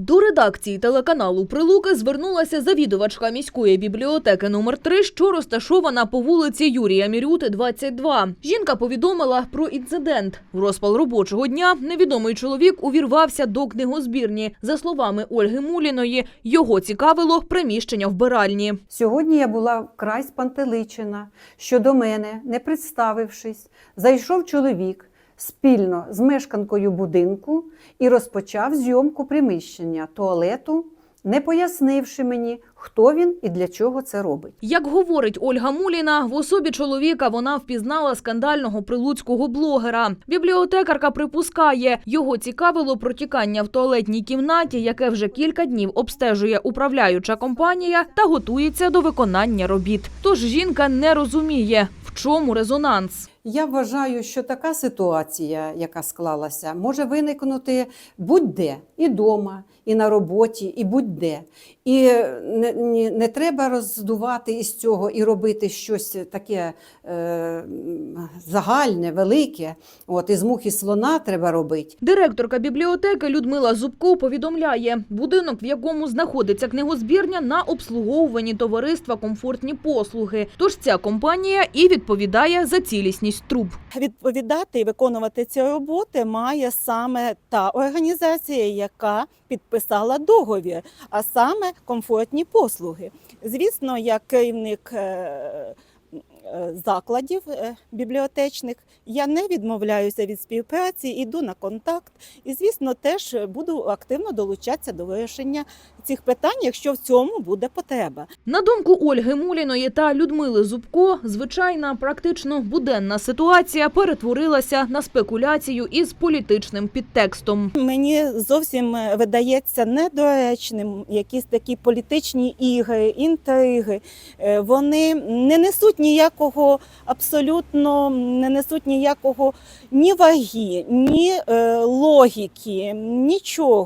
До редакції телеканалу Прилуки звернулася завідувачка міської бібліотеки номер 3 що розташована по вулиці Юрія Мірюти, 22. Жінка повідомила про інцидент. В розпал робочого дня невідомий чоловік увірвався до книгозбірні. За словами Ольги Муліної, його цікавило приміщення вбиральні. Сьогодні я була вкрай спантеличена, що до мене, не представившись, зайшов чоловік спільно з мешканкою будинку і розпочав зйомку приміщення туалету, не пояснивши мені, хто він і для чого це робить. Як говорить Ольга Муліна, в особі чоловіка вона впізнала скандального прилуцького блогера. Бібліотекарка припускає, його цікавило протікання в туалетній кімнаті, яке вже кілька днів обстежує управляюча компанія та готується до виконання робіт. Тож жінка не розуміє, в чому резонанс. Я вважаю, що така ситуація, яка склалася, може виникнути будь-де і вдома, і на роботі, і будь-де. І не, не, не треба роздувати із цього і робити щось таке е, загальне, велике. От із мухи слона треба робити. Директорка бібліотеки Людмила Зубко повідомляє, будинок, в якому знаходиться книгозбірня, на обслуговуванні товариства комфортні послуги. Тож ця компанія і відповідає за цілісність труб. відповідати і виконувати ці роботи має саме та організація, яка підписала договір, а саме комфортні послуги. Звісно, як керівник е, е, закладів е, бібліотечних, я не відмовляюся від співпраці, іду на контакт і, звісно, теж буду активно долучатися до вирішення цих питань, якщо в цьому буде потреба. На думку Ольги Муліної та Людмили Зубко, звичайна, практично буденна ситуація перетворилася на спекуляцію із політичним підтекстом. Мені зовсім е, видається недоречним якісь такі політичні ігри, інтриги. Е, Вони не несуть ніякого абсолютно не несуть ніякого ні ваги, ні е, логіки, нічого.